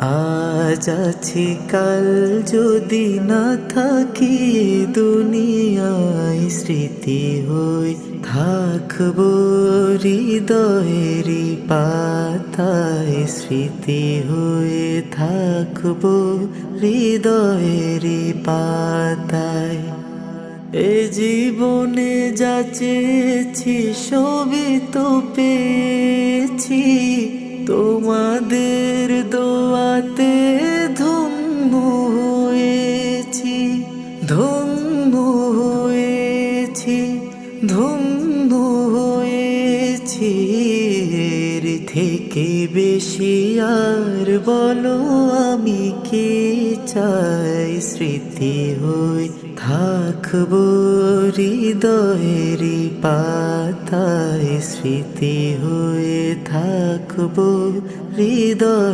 আজ আছি, কাল যদি না থাকি দুনিয়ায় স্মৃতি হই, থাকব হৃদয়েরই পাতায় স্মৃতি হয়ে থাকব হৃদয়েরই পাতায়। এ জীবনে যা চেয়েছি সবই তো পেয়েছি, তোমাদের ধন্য হয়েছি ধন্য হয়েছি এর থেকে বেশি আর বলো আমি কি চাই? স্মৃতি হই থাকব হৃদয়েরই পাতায়, স্মৃতি হয়ে থাকব হৃদয়।